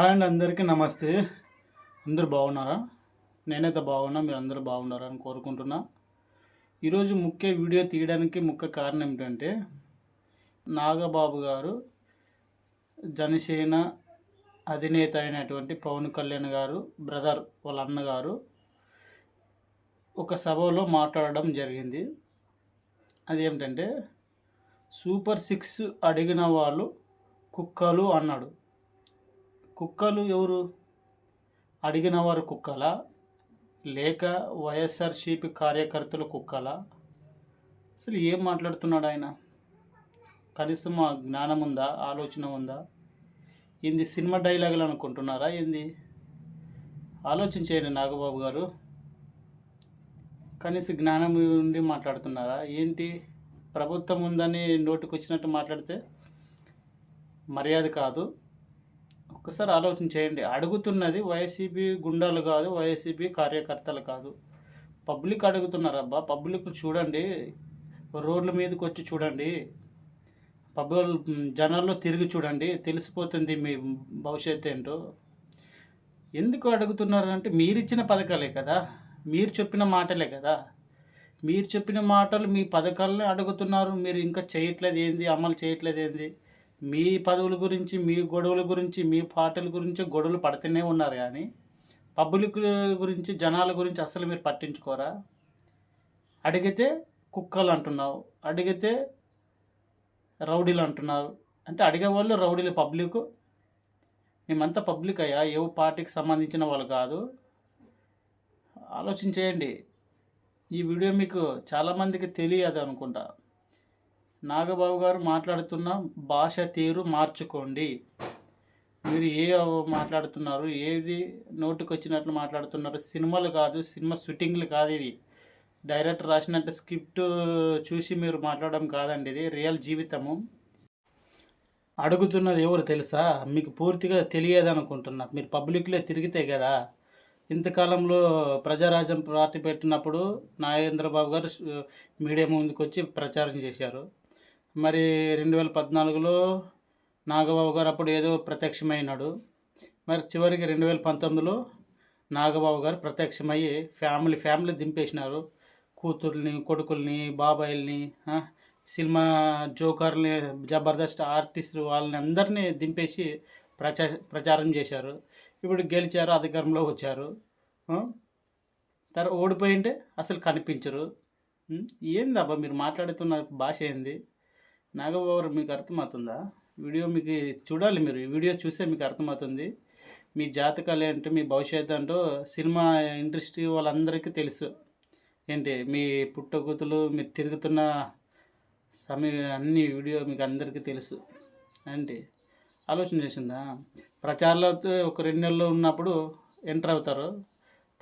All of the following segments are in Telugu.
హాయ్ అండి అందరికీ నమస్తే. అందరూ బాగున్నారా? నేనైతే బాగున్నా మీరు అందరూ బాగున్నారా అని కోరుకుంటున్నా. ఈరోజు ముఖ్య వీడియో తీయడానికి ముఖ్య కారణం ఏమిటంటే నాగబాబు గారు జనసేన అధినేత అయినటువంటి పవన్ కళ్యాణ్ గారు బ్రదర్ వాళ్ళ అన్నగారు ఒక సభలో మాట్లాడడం జరిగింది. అదేమిటంటే సూపర్ సిక్స్ అడిగిన వాళ్ళు కుక్కలు అన్నాడు. కుక్కలు ఎవరు? అడిగిన వారు కుక్కల? లేక వైఎస్ఆర్సీపీ కార్యకర్తలు కుక్కల? అసలు ఏం మాట్లాడుతున్నాడు ఆయన? కనీసం ఆ జ్ఞానం ఉందా? ఆలోచన ఉందా? ఏంది సినిమా డైలాగులు అనుకుంటున్నారా ఏంది? ఆలోచించేయండి నాగబాబు గారు. కనీసం జ్ఞానం ఉండి మాట్లాడుతున్నారా? ఏంటి? ప్రభుత్వం ఉందని నోటికి వచ్చినట్టు మాట్లాడితే మర్యాద కాదు. ఒక్కసారి ఆలోచన చేయండి. అడుగుతున్నది వైసీపీ గుండాలు కాదు వైసీపీ కార్యకర్తలు కాదు. పబ్లిక్ అడుగుతున్నారబ్బా పబ్లిక్ చూడండి. రోడ్ల మీదకి వచ్చి చూడండి. పబ్లిక్ జనాల్లో తిరిగి చూడండి. తెలిసిపోతుంది మీ భవిష్యత్తు ఏంటో. ఎందుకు అడుగుతున్నారు అంటే మీరు ఇచ్చిన పథకాలే కదా. మీరు చెప్పిన మాటలే కదా. మీరు చెప్పిన మాటలు మీ పథకాలనే అడుగుతున్నారు. మీరు ఇంకా చేయట్లేదు ఏంది? అమలు చేయట్లేదు ఏంది? మీ పదవుల గురించి మీ గొడవల గురించి మీ పాటల గురించి గొడవలు పడుతూనే ఉన్నారు కానీ పబ్లిక్ గురించి జనాల గురించి అసలు మీరు పట్టించుకోరా? అడిగితే కుక్కలు అంటున్నావు అడిగితే రౌడీలు అంటున్నారు అంటే అడిగే వాళ్ళు రౌడీలు పబ్లిక్. మేమంతా పబ్లిక్ అయ్యా ఏ పార్టీకి సంబంధించిన వాళ్ళు కాదు. ఆలోచించేయండి. ఈ వీడియో మీకు చాలామందికి తెలియదు అనుకుంటా. నాగబాబు గారు మాట్లాడుతున్న భాష తీరు మార్చుకోండి. మీరు ఏ మాట్లాడుతున్నారు? ఏది నోటికి వచ్చినట్లు మాట్లాడుతున్నారు? సినిమాలు కాదు సినిమా షూటింగ్లు కాదు ఇవి. డైరెక్టర్ రాసినట్టు స్క్రిప్ట్ చూసి మీరు మాట్లాడడం కాదండి ఇది. రియల్ జీవితము. అడుగుతున్నది ఎవరు తెలుసా? మీకు పూర్తిగా తెలియదు అనుకుంటున్నా మీరు పబ్లిక్లో తిరిగితే కదా. ఇంతకాలంలో ప్రజారాజ్యం పార్టీ పెట్టినప్పుడు నాగేంద్రబాబు గారు మీడియా ముందుకు వచ్చి ప్రచారం చేశారు. మరి రెండు వేల పద్నాలుగులో నాగబాబు గారు అప్పుడు ఏదో ప్రత్యక్షమైనాడు మరి చివరికి రెండు వేల పంతొమ్మిదిలో నాగబాబు గారు ప్రత్యక్షమయ్యి ఫ్యామిలీ ఫ్యామిలీ దింపేసినారు. కూతుర్ని కొడుకుల్ని బాబాయిల్ని సినిమా జోకర్ని జబర్దస్త్ ఆర్టిస్టులు వాళ్ళని అందరినీ దింపేసి ప్రచా ప్రచారం చేశారు. ఇప్పుడు గెలిచారు అధికారంలో వచ్చారు. తర్వాత ఓడిపోయింటే అసలు కనిపించరు. ఏంది ఏందబ్బా మీరు మాట్లాడుతున్న భాష ఏంది? నాగబాబు మీకు అర్థమవుతుందా? వీడియో మీకు చూడాలి మీరు. ఈ వీడియో చూస్తే మీకు అర్థమవుతుంది. మీ జాతకాలు ఏంటో మీ భవిష్యత్తు అంటూ సినిమా ఇండస్ట్రీ వాళ్ళందరికీ తెలుసు. ఏంటి? మీ పుట్టగతులు మీరు తిరుగుతున్న సమయం అన్ని వీడియో మీకు అందరికీ తెలుసు. ఏంటి? ఆలోచన చేసిందా? ప్రచారాలతో ఒక రెండు నెలలు ఉన్నప్పుడు ఎంటర్ అవుతారు.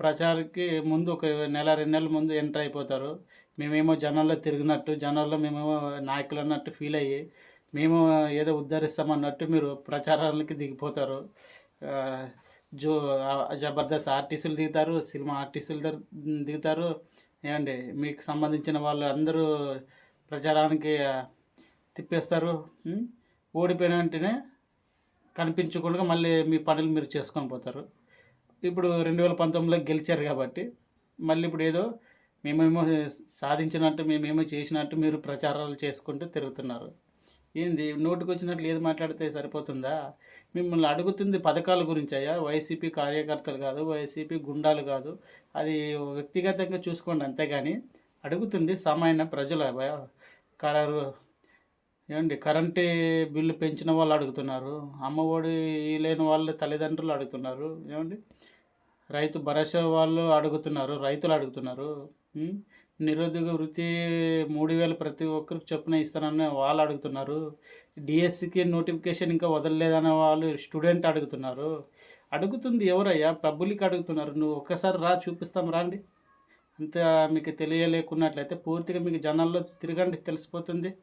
ప్రచారానికి ముందు ఒక నెల రెండు నెలల ముందు ఎంటర్ అయిపోతారు. మేమేమో జనాల్లో తిరిగినట్టు జనాల్లో మేమేమో నాయకులు అన్నట్టు ఫీల్ అయ్యి మేము ఏదో ఉద్ధరిస్తామన్నట్టు మీరు ప్రచారాలకి దిగిపోతారు. జో జబర్దస్త్ ఆర్టిస్టులు దిగుతారు సినిమా ఆర్టిస్టులు దిగుతారు. ఏమండి మీకు సంబంధించిన వాళ్ళు అందరూ ప్రచారానికి తిప్పేస్తారు. ఓడిపోయిన వెంటనే కనిపించకుండా మళ్ళీ మీ పనులు మీరు చేసుకొని పోతారు. ఇప్పుడు రెండు వేల పంతొమ్మిదిలో గెలిచారు కాబట్టి మళ్ళీ ఇప్పుడు ఏదో మేమేమో సాధించినట్టు మేమేమో చేసినట్టు మీరు ప్రచారాలు చేసుకుంటూ తిరుగుతున్నారు. ఏంది? నోటికి వచ్చినట్లు ఏది మాట్లాడితే సరిపోతుందా? మిమ్మల్ని అడుగుతుంది పథకాల గురించి అయ్యా. వైసీపీ కార్యకర్తలు కాదు వైసీపీ గుండాలు కాదు. అది వ్యక్తిగతంగా చూసుకోండి అంతేగాని అడుగుతుంది సామాన్య ప్రజలు కరారు ఏమండి కరెంటు బిల్లు పెంచిన వాళ్ళు అడుగుతున్నారు. అమ్మఒడి లేని వాళ్ళ తల్లిదండ్రులు అడుగుతున్నారు. ఏమండి? రైతు భరోసా వాళ్ళు అడుగుతున్నారు రైతులు అడుగుతున్నారు. నిరుద్యోగ వృత్తి మూడు వేలు ప్రతి ఒక్కరికి చొప్పున ఇస్తానని వాళ్ళు అడుగుతున్నారు. డిఎస్సికి నోటిఫికేషన్ ఇంకా వదలలేదనే వాళ్ళు స్టూడెంట్ అడుగుతున్నారు. అడుగుతుంది ఎవరయ్యా? పబ్లిక్ అడుగుతున్నారు. నువ్వు ఒక్కసారి రా చూపిస్తాం రాండి. అంత మీకు తెలియలేకున్నట్లయితే పూర్తిగా మీకు జనాల్లో తిరగండి తెలిసిపోతుంది.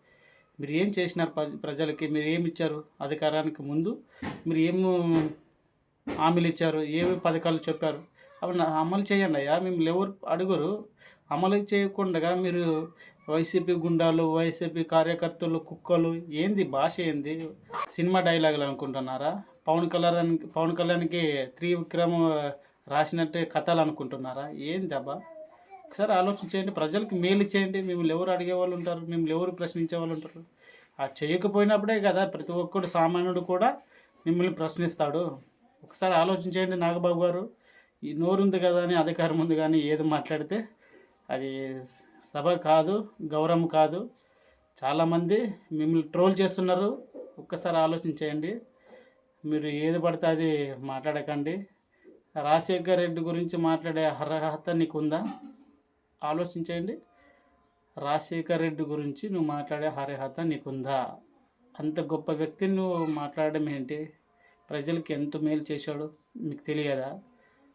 మీరు ఏం చేసినారు ప్రజ- ప్రజలకి? మీరు ఏమి ఇచ్చారు అధికారానికి ముందు? మీరు ఏం హామీలు ఇచ్చారు ఏమి పథకాలు చెప్పారు. అవి అమలు చేయండి అయ్యా మిమ్మల్ని ఎవరు అడుగురు? అమలు చేయకుండా మీరు వైసీపీ గుండాలు వైసీపీ కార్యకర్తలు కుక్కలు ఏంది భాష ఏంది? సినిమా డైలాగులు అనుకుంటున్నారా? పవన్ కళ్యాణ్ పవన్ కళ్యాణ్కి త్రివిక్రమ్ రాసినట్టే కథలు అనుకుంటున్నారా? ఏంది అబ్బా? ఒకసారి ఆలోచించేయండి ప్రజలకు మేలు చేయండి మిమ్మల్ని ఎవరు అడిగే వాళ్ళు ఉంటారు? మిమ్మల్ని ఎవరు ప్రశ్నించే వాళ్ళు ఉంటారు? ఆ చేయకపోయినప్పుడే కదా ప్రతి ఒక్కడు సామాన్యుడు కూడా మిమ్మల్ని ప్రశ్నిస్తాడు. ఒకసారి ఆలోచించేయండి నాగబాబు గారు. ఈ నోరుంది కదా అని అధికారం ఉంది కానీ ఏది మాట్లాడితే అది సభ కాదు గౌరవం కాదు. చాలామంది మిమ్మల్ని ట్రోల్ చేస్తున్నారు. ఒక్కసారి ఆలోచించేయండి. మీరు ఏది పడితే అది మాట్లాడకండి. రాజశేఖర్ రెడ్డి గురించి మాట్లాడే అర్హత నీకు ఉందా ఆలోచించేయండి. రాజశేఖర్ రెడ్డి గురించి నువ్వు మాట్లాడే అర్హత నీకుందా? అంత గొప్ప వ్యక్తిని నువ్వు మాట్లాడడం ఏంటి? ప్రజలకి ఎంత మేలు చేశాడు మీకు తెలియదా?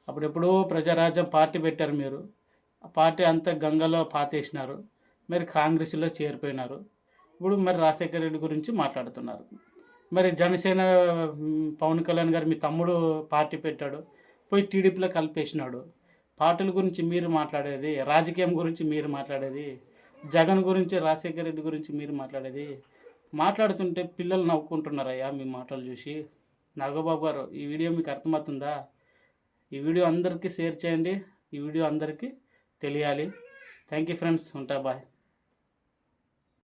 అప్పుడెప్పుడో ప్రజారాజ్యం పార్టీ పెట్టారు మీరు. ఆ పార్టీ అంతా గంగలో పాతేసినారు. మరి కాంగ్రెస్లో చేరిపోయినారు. ఇప్పుడు మరి రాజశేఖర రెడ్డి గురించి మాట్లాడుతున్నారు. మరి జనసేన పవన్ కళ్యాణ్ గారు మీ తమ్ముడు పార్టీ పెట్టాడు. పోయి టీడీపీలో కలిపేసినాడు. పార్టీల గురించి మీరు మాట్లాడేది రాజకీయం గురించి మీరు మాట్లాడేది జగన్ గురించి రాజశేఖర రెడ్డి గురించి మీరు మాట్లాడేది. మాట్లాడుతుంటే పిల్లలు నవ్వుకుంటున్నారయ్యా మీ మాటలు చూసి. నాగబాబు గారు ఈ వీడియో మీకు అర్థమవుతుందా? ఈ వీడియో అందరికీ షేర్ చేయండి. ఈ వీడియో అందరికీ తెలియాలి. థ్యాంక్ యూ ఫ్రెండ్స్ ఉంటా బాయ్.